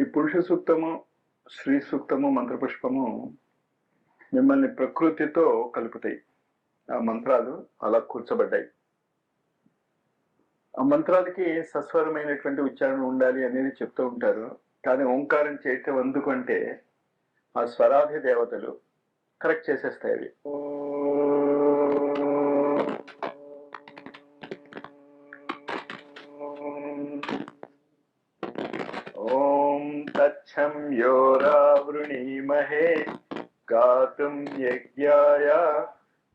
ఈ పురుష సూక్తము శ్రీ సూక్తము మంత్రపుష్పము మిమ్మల్ని ప్రకృతితో కలుపుతాయి. ఆ మంత్రాలు అలా కూర్చోబడ్డాయి. ఆ మంత్రాలకి సస్వరమైనటువంటి ఉచ్చారణ ఉండాలి అనేది చెప్తూ ఉంటారు. కానీ ఓంకారం చేయటం ఎందుకంటే ఆ స్వరాధి దేవతలు కరెక్ట్ చేసేస్తాయి అవి. योरावृणीमहे। गातुं यज्ञाय,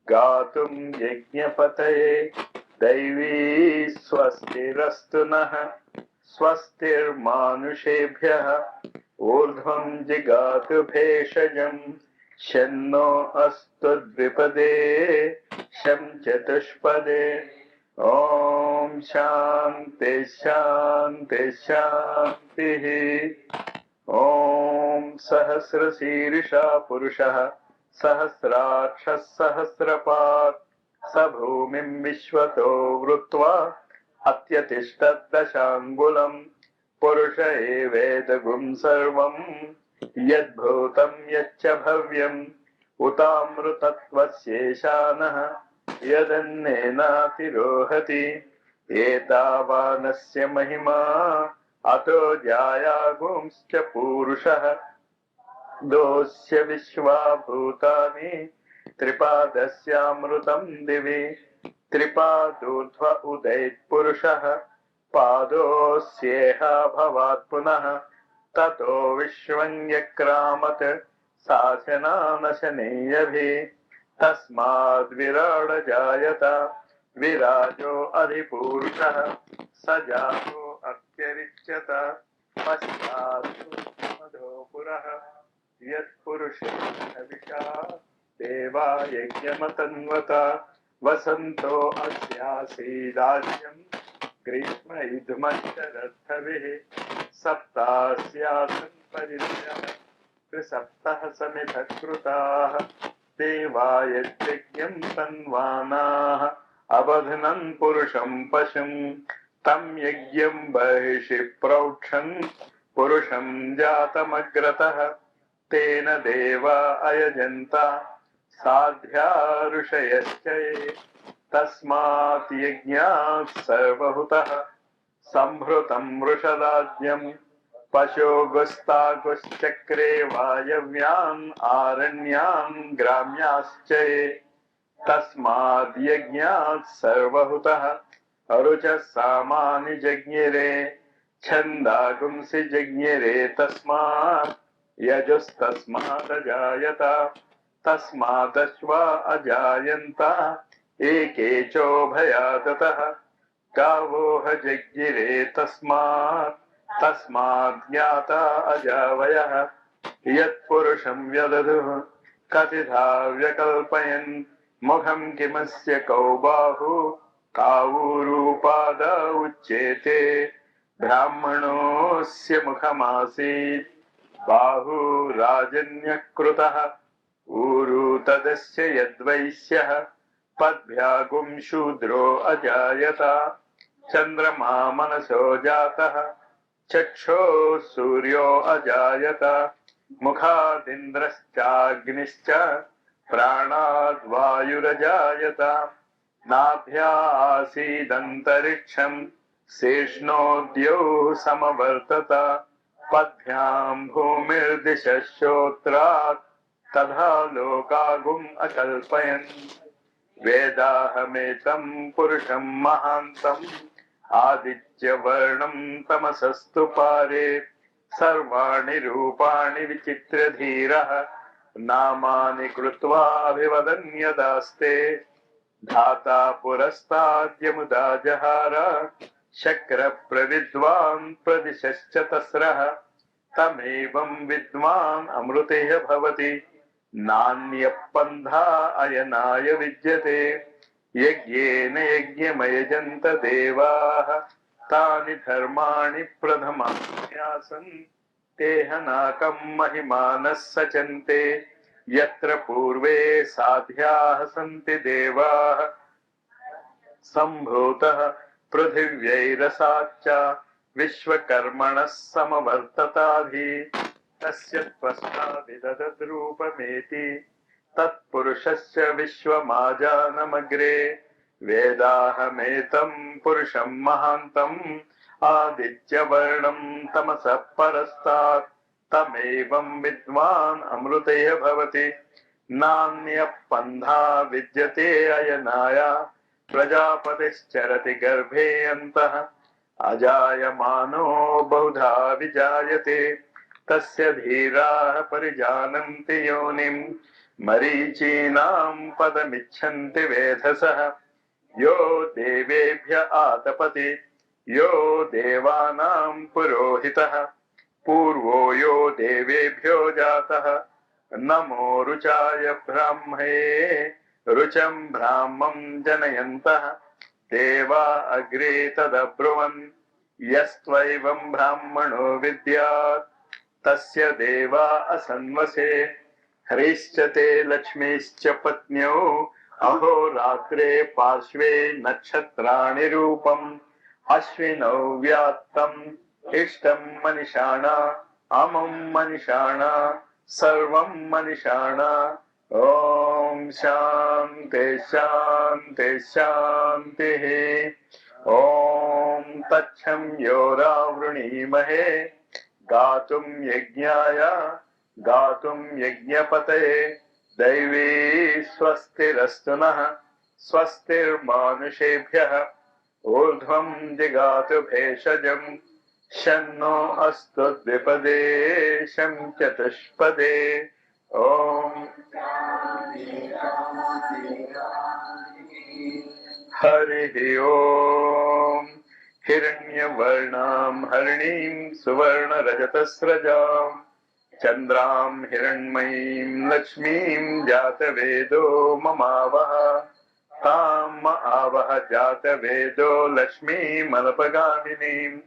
गातुं यज्ञपतये। दैवी स्वस्तिरस्तु नः स्वस्तिर्मानुषेभ्यः। ऊर्ध्वं जिगातु भेषजं, शन्नो अस्तु द्विपदे, शं चतुष्पदे। ॐ शान्ति शान्ति, शान्तिः। ओम ॐ सहस्रशीर्षा पुरुषः सहस्राक्षः सहस्रपात् स भूमि विश्व वृत्वा अत्यतिष्ठ दशांगुम पुरुष एवेदगुम् सर्वम् यद्भूतम् यच्च भव्यम् उतामृतत्वस्येशानः यदन्नेनातिरोहति एतावानस्य महिमा अतो जायागुंश्च पूरुषः। दोस्य विश्वा भूतानि त्रिपादस्यामृतं दिवि। त्रिपादूर्ध्व उदैत्पुरुषः पादोऽस्येह भवात् पुनः। ततो विश्वं यक्रामत् शासनानशनेयभि तस्माद्विराड जायत विराजो अधिपुरुषः स जातो तिष्ठत पश्चात्मधो पुरः यत्पुरुषेषा देवा यज्ञमतन्वत वसन्तो अस्यासीदाज्यं ग्रीष्म युध्मश्च रथविः सप्तास्यासन् त्रिसप्तः समिधकृताः देवायज्ञं तन्वानाः अवधनन् पुरुषं पशुम् तं यज्ञं बहिषि प्रोक्षन् पुरुषं जातमग्रतः। तेन देवा अयजन्त साध्या ऋषयश्च ये। तस्मात् यज्ञात् सर्वहुतः। सम्भृतं वृषदाज्यम् पशोगुस्तागुश्चक्रे वायव्यान् आरण्यान् ग्राम्याश्च ये। तस्माद् सर्वहुतः। अरुचः सामानि जज्ञिरे छन्दागुंसि जज्ञिरे तस्मात् यजुस्तस्मादजायत तस्मादश्वा अजायन्त, एके चोभयादतः गावोह जज्ञिरे तस्मात् तस्मात् ज्ञाता अजावयः, यत्पुरुषं व्यदधुः कतिधा व्यकल्पयन्, मुखं किमस्य कावूरूपाद उच्येते ब्राह्मणोऽस्य मुखमासीत्। बाहु राजन्यकृतः ऊरु तदस्य यद्वैश्यः पद्भ्यागुं शूद्रो अजायत। चन्द्रमा मनसो जातः, चक्षो सूर्यो अजायत। मुखादिन्द्रश्चाग्निश्च प्राणाद्वायुरजायत नाभ्यासीदन्तरिक्षम् शेष्णोद्यौ समवर्तत पद्भ्याम् भूमिर्दिशश्रोत्रात् तथा लोकागुम् अकल्पयन्। वेदाहमेतम् पुरुषम् महान्तम्, आदित्यवर्णं तमसस्तु पारे, सर्वाणि रूपाणि विचित्रधीरः, नामानि कृत्वाभिवदन्यदास्ते धाता पुरस्ताद्यमुदा जहार शक्रप्रविद्वान् प्रदिशश्च तस्रः, तमेवं विद्वान् अमृतेः भवति। नान्यपन्था अयनाय विद्यते। यज्ञेन यज्ञमयजन्त देवाः, तानि धर्माणि प्रथमान्यासन् तेहनाकं महिमानः सचन्ते। यत्र पूर्वे साध्याः सन्ति देवाः। सम्भूतः पृथिव्यैरसाच्च विश्वकर्मणः समवर्तताधि तस्य त्वष्टा विदधद्रूपमेति तत्पुरुषस्य विश्वमाजानमग्रे। वेदाहमेतं पुरुषं महान्तम्। आदित्यवर्णं तमसः परस्तात्। तमेवं विद्वान् अमृतय भवति। नान्यः पन्था विद्यते अयनाय। प्रजापतिश्चरति गर्भे अन्तः। अजायमानो बहुधा विजायते। तस्य धीराः परिजानन्ति योनिम्। मरीचीनां पदमिच्छन्ति वेधसः। यो देवेभ्य आतपति। यो देवानां पुरोहितः। पूर्वो यो देवेभ्यो जातः। नमो रुचाय ब्राह्मये रुचं ब्राह्मं जनयन्तः। देवा अग्रे तदब्रुवन्, यस्त्वैवं ब्राह्मणो विद्यात्। तस्य देवा असन्वसे, हरिश्च ते लक्ष्मीश्च पत्न्यौ। अहोरात्रे पार्श्वे नक्षत्राणि रूपम्, अश्विनौ व्यात्तम् इष्टं मनिषाणा, अमुं मनिषाणा, सर्वं मनिषाणा। ॐ शान्ति शान्ति, शान्तिः। ॐ तच्छं योरावृणीमहे, गातुं यज्ञाय, गातुं यज्ञपतये दैवी स्वस्तिरस्तु नः, स्वस्तिर्मानुषेभ्यः। ऊर्ध्वं जिगातु भेषजम्। शन्नो अस्तु द्विपदे, शं चतुष्पदे। ॐ हरिः ॐ हिरण्यवर्णां हरिणीं सुवर्णरजतस्रजाम् चन्द्रां हिरण्मयीं लक्ष्मीं जातवेदो ममावः। ताम् आवह जातवेदो लक्ष्मीमनपगामिनीम्।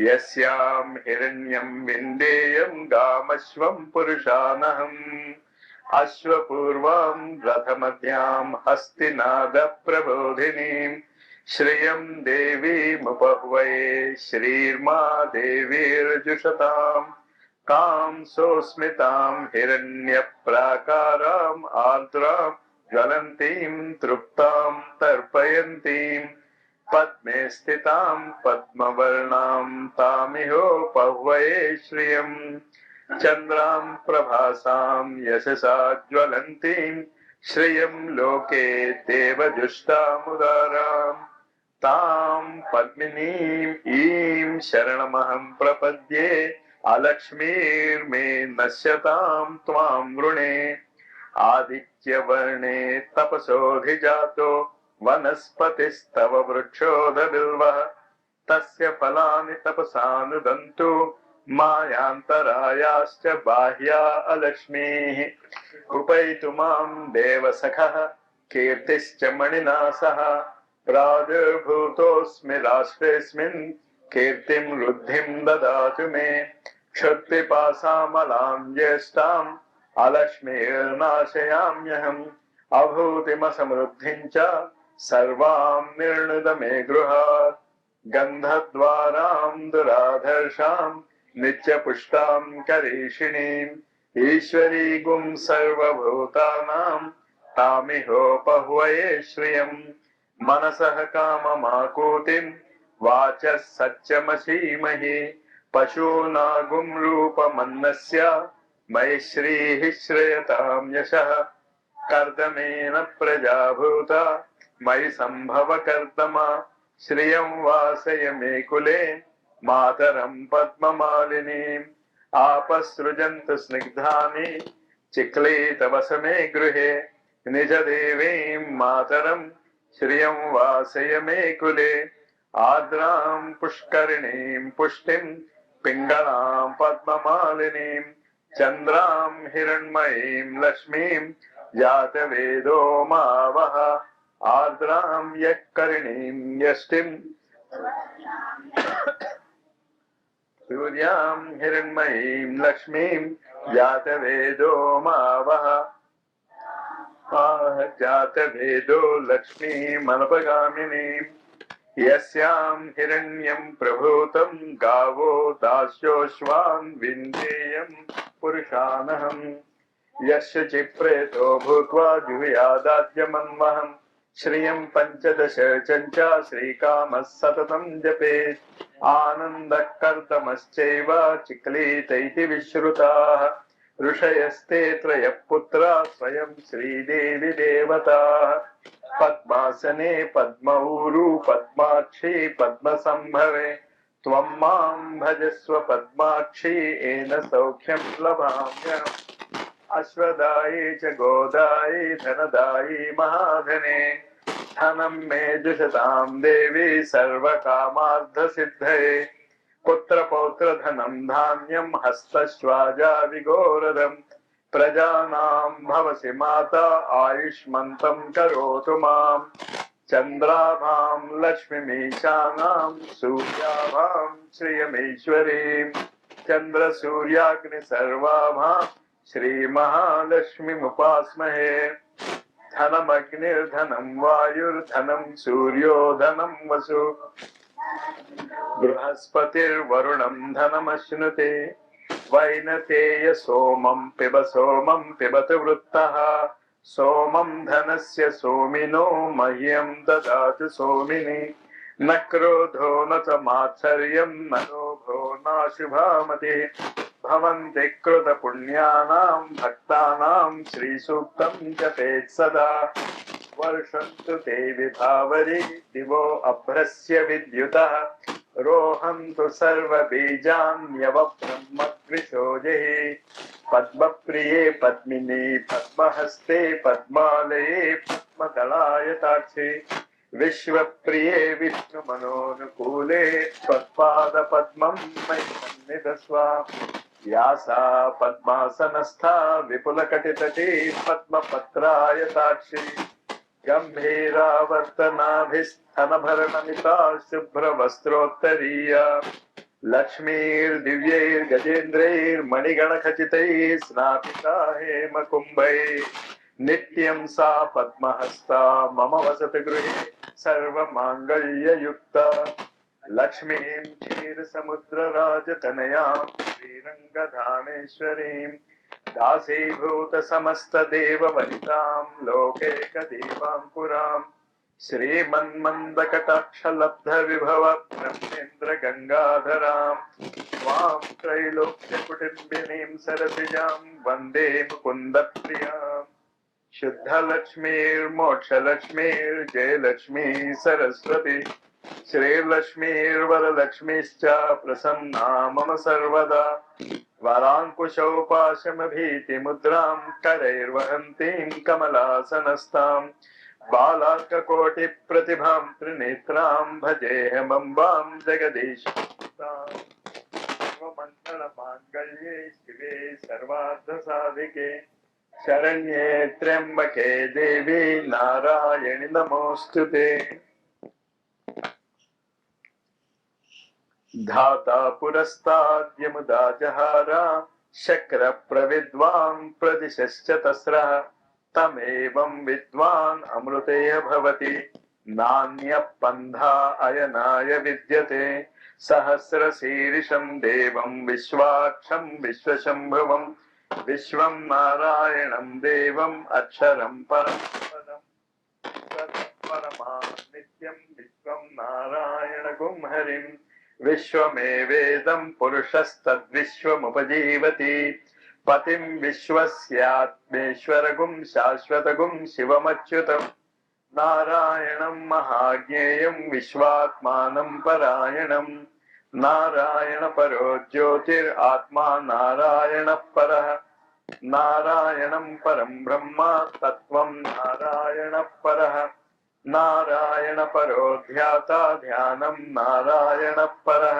यस्यां हिरण्यं विन्देयं गामश्वं पुरुषानहम् अश्वपूर्वां रथमध्यां हस्तिनादप्रबोधिनीं श्रियं देवीमुपह्वये श्रीर्मा देवीर्जुषताम् तां सोऽस्मितां हिरण्यप्राकाराम् आर्द्रां ज्वलन्तीं तृप्तां तर्पयन्तीं पद्मे स्थितां पद्मवर्णां तामिहोपह्वये श्रियम्। चन्द्रां यशसा ज्वलन्तीं, श्रियं लोके देवजुष्टामुदाराम्। तां पद्मिनीम् ईं प्रपद्ये, अलक्ष्मीर्मे नश्यतां त्वां वृणे। आदित्यवर्णे वनस्पतिस्तव वृक्षोदबिल्वः तस्य फलानि तपसानुदन्तु मायान्तरायाश्च बाह्या अलक्ष्मीः। उपैतु माँ देवसखः, कीर्तिश्च मणिना सह प्रादुर्भूतोऽस्मि राष्ट्रेऽस्मिन्, कीर्तिं वृद्धिं ददातु मे। क्षुत्पिपासामलां ज्येष्ठाम् अलक्ष्मीर्नाशयाम्यहम्। अभूतिमसमृद्धिं च सर्वां मे गृहात् गन्धद्वारां दुराधर्षां नित्यपुष्टां करीषिणीम् ईश्वरीगुं सर्वभूतानां तामिहोपह्वये श्रियम्। मनसः काममाकूतिं वाचः सत्यमसीमहि पशूनागुं रूपमन्नस्य मयि श्रीः श्रेयतां यशः कर्दमेन प्रजाभूता। सम्भव कर्दमा श्रियं वासय मे कुले मातरं पद्ममालिनीम् आपसृजन्तु स्निग्धानि चिक्ले तव समे गृहे निजदेवीं मातरं श्रियं वासय मे कुले आर्द्रां पुष्करिणीं पुष्टिं पिङ्गलां पद्ममालिनीं चन्द्रां हिरण्मयीं लक्ष्मीं जातवेदो मावः आर्द्रां यः करिणीं यष्टिं सूर्यां हिरण्मयीं लक्ष्मीं जातवेदो मावः। आह, जातवेदो लक्ष्मीमनपगामिनीं यस्यां हिरण्यं प्रभूतं गावो दास्योश्वान् विन्देयं पुरुषानहम्। यस्य चिप्रेतो भूत्वा जुहुयादाद्यमन्वहम्। श्रियं पञ्चदश चञ्च श्रीकामः सततं जपेत् आनन्दः कर्दमश्चैव चिक्लीत इति विश्रुताः ऋषयस्ते त्रयः पुत्रा स्वयं श्रीदेवि देवताः पद्मासने पद्मौरु पद्माक्षी पद्मसम्भवे त्वं मां भजस्व पद्माक्षी येन सौख्यं लभाम्यहम् अश्वदायी च गोदायी, धनदायी महाधने। धनं मे जुषतां देवी सर्वकामार्थसिद्धये पुत्रपौत्रधनं धान्यं हस्तश्वाजा विगोरदम् प्रजानां भवसि माता आयुष्मन्तं करोतु माम्। चन्द्राभां लक्ष्मीमीशानां सूर्याभां श्रियमीश्वरीं चन्द्रसूर्याग्निसर्वाभां श्रीमहालक्ष्मीमुपास्महे धनमग्निर्धनं वायुर्धनं सूर्यो धनं वसु। बृहस्पतिर्वरुणं धनमश्नुते। वैनतेय सोमं पिब सोमं पिबतु वृत्तः। सोमं धनस्य सोमिनो मह्यं ददातु सोमिनि। न क्रोधो न च मात्सर्यं न लोभो नाशुभामतिः। भवन्ति कृतपुण्यानां भक्तानां श्रीसूक्तं जपेत् सदा। वर्षन्तु ते विभावरि दिवो अभ्रस्य विद्युतः। रोहन्तु सर्वबीजान्यवब्रह्मद्विषोजिः पद्मप्रिये पद्मिनी, पद्महस्ते पद्मालये पद्मदलायताक्षि विश्वप्रिये विष्णुमनोनुकूले त्वत्पादपद्मं मयि सन्निधस्व। व्यासा पद्मासनस्था विपुलकटितटी पद्मपत्रायताक्षी गम्भीरावर्तनाभिस्थनभरणमिता शुभ्रवस्त्रोत्तरीया लक्ष्मीर्दिव्यैर्गजेन्द्रैर्मणिगणखचितैः स्नापिता हेमकुम्भैः नित्यं सा पद्महस्ता मम वसति गृहे सर्वमाङ्गल्ययुक्ता लक्ष्मीं क्षीरसमुद्रराजतनयां श्रीरङ्गधामेश्वरीं दासीभूतसमस्तदेववनितां लोकैकदेवाङ्कुराम् श्रीमन्मन्दकटाक्षलब्धविभव ब्रह्मेन्द्रगङ्गाधराम् त्वां त्रैलोक्यकुटुम्बिनीं सरसिजां वंदे मुकुन्दप्रियाम् शुद्धलक्ष्मीर्मोक्षलक्ष्मीर्जयलक्ष्मी सरस्वती श्रीलक्ष्मीर्वरलक्ष्मीश्च प्रसन्ना, मम सर्वदा। वराङ्कुशौ पाशमभीतिमुद्रां करैर्वहन्तीं कमलासनस्तां, बालार्ककोटिप्रतिभां, त्रिनेत्रां भजेऽहमम्बां जगदीश सर्वमङ्गलमाङ्गल्ये शिवे, सर्वार्थसाधिके, शरण्ये त्र्यम्बके देवी, नारायणि नमोऽस्तु ते। धाता पुरस्ताद्यमुदा जहार शक्रप्रविद्वां प्रदिशश्च तस्रः, तमेवं विद्वान् अमृतेय भवति। नान्यः पन्था अयनाय विद्यते। सहस्रशीर्षं देवं, विश्वाक्षं विश्वशम्भुवम् विश्वं नारायणं देवम् अक्षरं परं पदम् परमा नित्यं विश्वं नारायणगुं हरिम्। విశ్వమే వేదం పురుషస్తద్విశ్వముపజీవతి. పతిం విశ్వస్యాత్మేశ్వరగుం శాశ్వతగుం శివమచ్యుతం. నారాయణం మహాజ్ఞేయం విశ్వాత్మానం పరాయణం. నారాయణ పరో జ్యోతిర్ ఆత్మా నారాయణ పర. నారాయణం పరం బ్రహ్మ తత్వం నారాయణ పర. तत्त्वं नारायणः परः नारायणपरो ध्याता ध्यानं नारायणः परः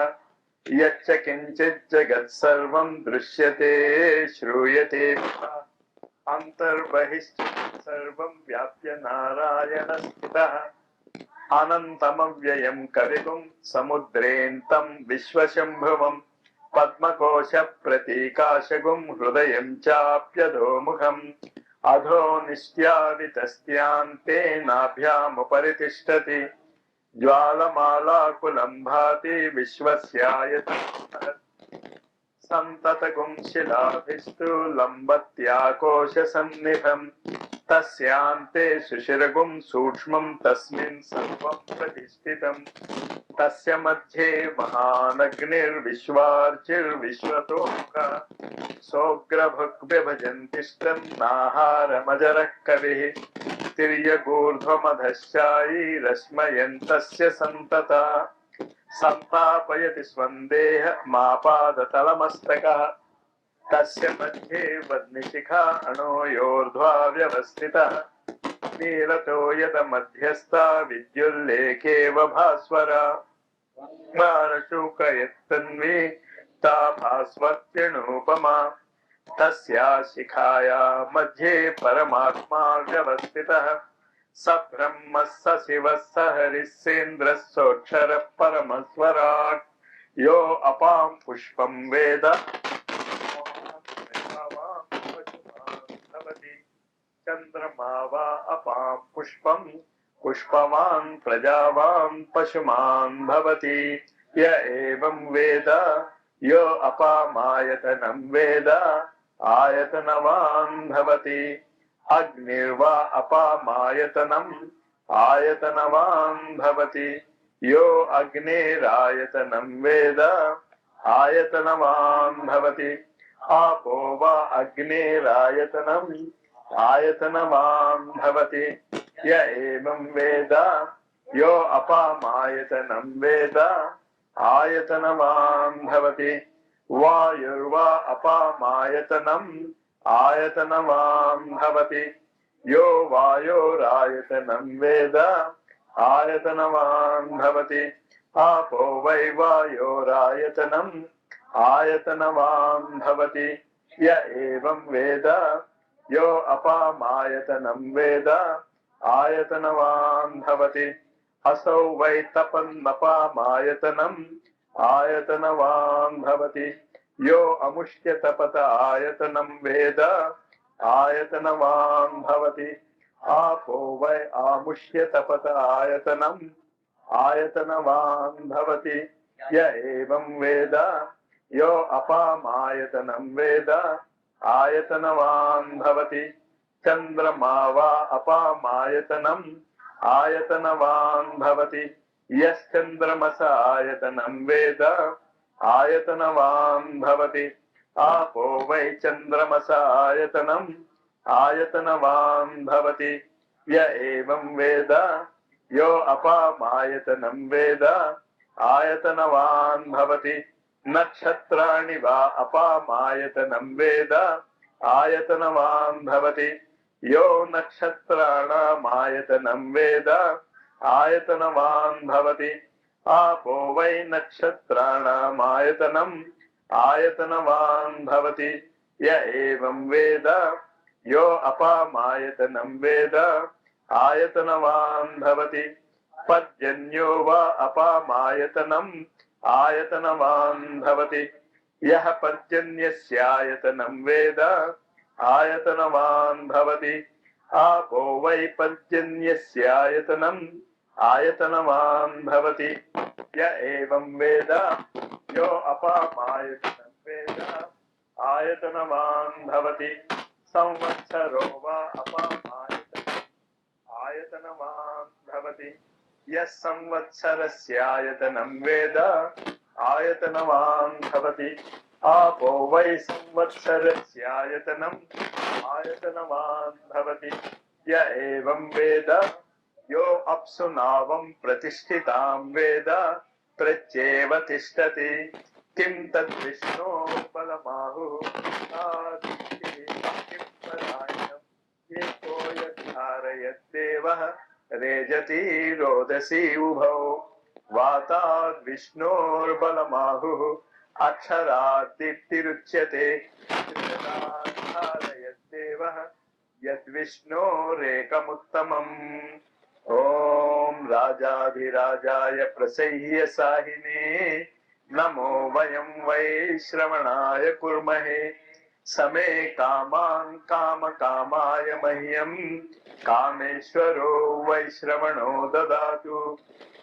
यच्च किञ्चित् जगत् सर्वं दृश्यते श्रूयते अन्तर्बहिश्च सर्वं व्याप्य नारायणस्थितः अनन्तमव्ययं कविगुं समुद्रेऽन्तं विश्वशम्भुवम् पद्मकोशप्रतीकाशगुं అధో నిశ్యా వితస్యాంతే నాభ్యాముపరి తిష్టతి జ్వాలమాలాకులం భాతి విశ్వస్యాయ సంతతగుం శిలాభిస్తు లంబత్యాకోశ సన్నిధం तस्यान्ते सुशिरगुं सूक्ष्मं तस्मिन् सर्वं प्रतिष्ठितम् तस्य मध्ये महानग्निर्विश्वार्चिर्विश्वतोमुख सोऽग्रभुग्व्यभजन्तिष्ठन्नाहारमजरः कविः तिर्यगूर्ध्वमधश्चायी रश्मयन्तस्य सन्तता। सन्तापयति स्वन्देह मापादतलमस्तकः। तस्य मध्ये वह्निशिखा अणोयोर्ध्वा व्यवस्थितः। नीलतो यत मध्यस्था विद्युल्लेखेव भास्वरा। मानशुकयत्तन्वी ता तस्या शिखाया मध्ये परमात्मा व्यवस्थितः। स ब्रह्मः स शिवः स हरिः सेन्द्रः सोऽक्षरः परमस्वराट् यो अपां पुष्पं वेद भवति चन्द्रमा वा अपां पुष्पं, पुष्पवान् प्रजावान् पशुमान् य एवं वेद, यो अपामायतनं वेद, आयतनवान् भवति। अग्निर्वा अपामायतनम् आयतनवान् भवति। यो अग्नेरायतनं वेद, आयतनवान् भवति। आपो वा अग्नेरायतनम् आयतनवान् भवति। य एवं वेद। यो अपामायतनं वेद। आयतनवान् भवति। वायुर्वा अपामायतनम् आयतनवान् भवति। यो वायोरायतनं वेद। आयतनवान् भवति। आपो वै वायोरायतनम् आयतनवान् भवति। य एवं वेद। यो अपामायतनं वेद आयतनवान् भवति। असौ वै तपन्नपामायतनम् आयतनवान् भवति। यो अमुष्य तपत आयतनं वेद आयतनवान् भवति। आपो वै आमुष्य आयतनम् आयतनवान् भवति। य एवं वेद। यो अपामायतनं वेद आयतनवान् भवति। चन्द्रमा वा अपामायतनम् आयतनवान् भवति। यश्चन्द्रमस आयतनं वेद आयतनवान् भवति। आपो वै चन्द्रमस आयतनम् आयतनवान् भवति। य एवं वेद, यो अपामायतनं वेद आयतनवान् भवति। नक्षत्राणि वा अपामायतनं वेद, आयतनवान् भवति। यो नक्षत्राणामायतनं वेद, आयतनवान् भवति। आपो वै नक्षत्राणामायतनम् आयतनवान् भवति। य एवं वेद, यो अपामायतनं वेद, आयतनवान् भवति। पर्जन्यो वा अपामायतनम् आयतनवान् भवति। यः पर्जन्यस्यायतनं वेद आयतनवान् भवति। आपो वै पर्जन्यस्यायतनम् आयतनवान् भवति। य एवं वेद, यो अपामायतनं वेद आयतनवान् भवति। संवत्सरो वा अपामायतनम् आयतनवान् भवति। यः संवत्सरस्यायतनं वेद। आयतनवान् भवति। आपो वै संवत्सरस्यायतनम् आयतनवान् भवति। य एवं वेद। यो अप्सु नावं प्रतिष्ठितां वेद। प्रत्येव तिष्ठति। किं तद्विष्णो बलमाहुः किं परायणम्? एको यद्धारयद्देवः रेजति रोदसी उभौ, वाताद् विष्णोर्बलमाहुः अक्षरात् दीप्तिरुच्यते धारयद्देवः यद्विष्णोरेकमुत्तमम्। ॐ राजाधिराजाय प्रसह्य साहिने, नमो वयं वै श्रवणाय कुर्महे। समे कामान् कामकामाय मह्यम् कामेश्वरो वैश्रवणो ददातु।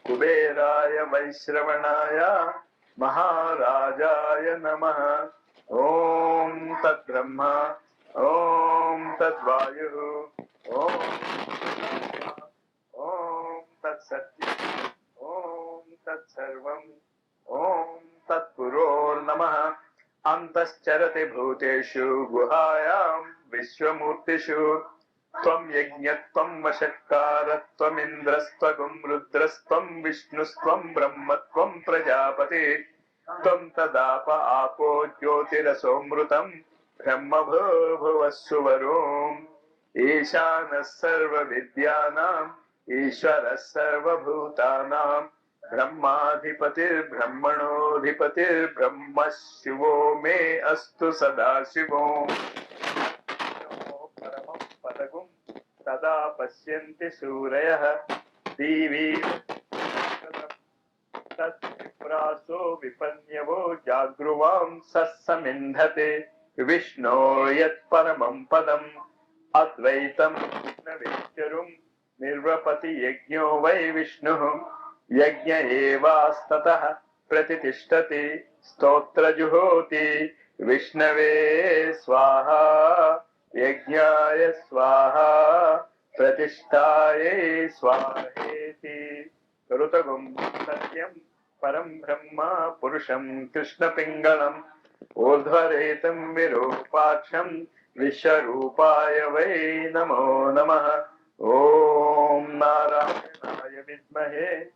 कुबेराय वैश्रवणाय महाराजाय नमः। ॐ तद्ब्रह्म, ॐ तद्वायुः, ॐ ॐ तत्सत्यम् ॐ तत्सर्वम्, ॐ तत्पुरोर्नमः अन्तश्चरति भूतेषु, गुहायां, विश्वमूर्तिषु। त्वं यज्ञत्वं वषट्कारत्वमिन्द्रस्त्वगुं, रुद्रस्त्वं विष्णुस्त्वं, ब्रह्मत्वं प्रजापति। त्वं तदाप आपो ज्योतिरसोऽमृतं ब्रह्म भुवः सुवरोम् ईशानः सर्वविद्यानाम् ईश्वरः सर्वभूतानां ब्रह्माधिपतिर्ब्रह्मणोऽधिपतिर्ब्रह्म शिवो मे अस्तु सदा शिवो परमं पदगुं तदा पश्यन्ति सूरयः। दीवी तत्प्रासो विपन्यवो जागृवां सस्समिन्धते विष्णो यत्परमं पदम् अद्वैतं विष्णवेश्वरुं निर्वपति यज्ञो वै विष्णुः। यज्ञ एवास्ततः प्रतितिष्ठति स्तोत्रजुहोति। विष्णवे स्वाहा, यज्ञाय स्वाहा, प्रतिष्ठायै स्वाहेति। ऋतगुं सत्यं, परं ब्रह्म पुरुषं, कृष्णपिङ्गलम्, ऊर्ध्वरेतं विरूपाक्षं, विश्वरूपाय वै नमो नमः। ॐ नारायणाय विद्महे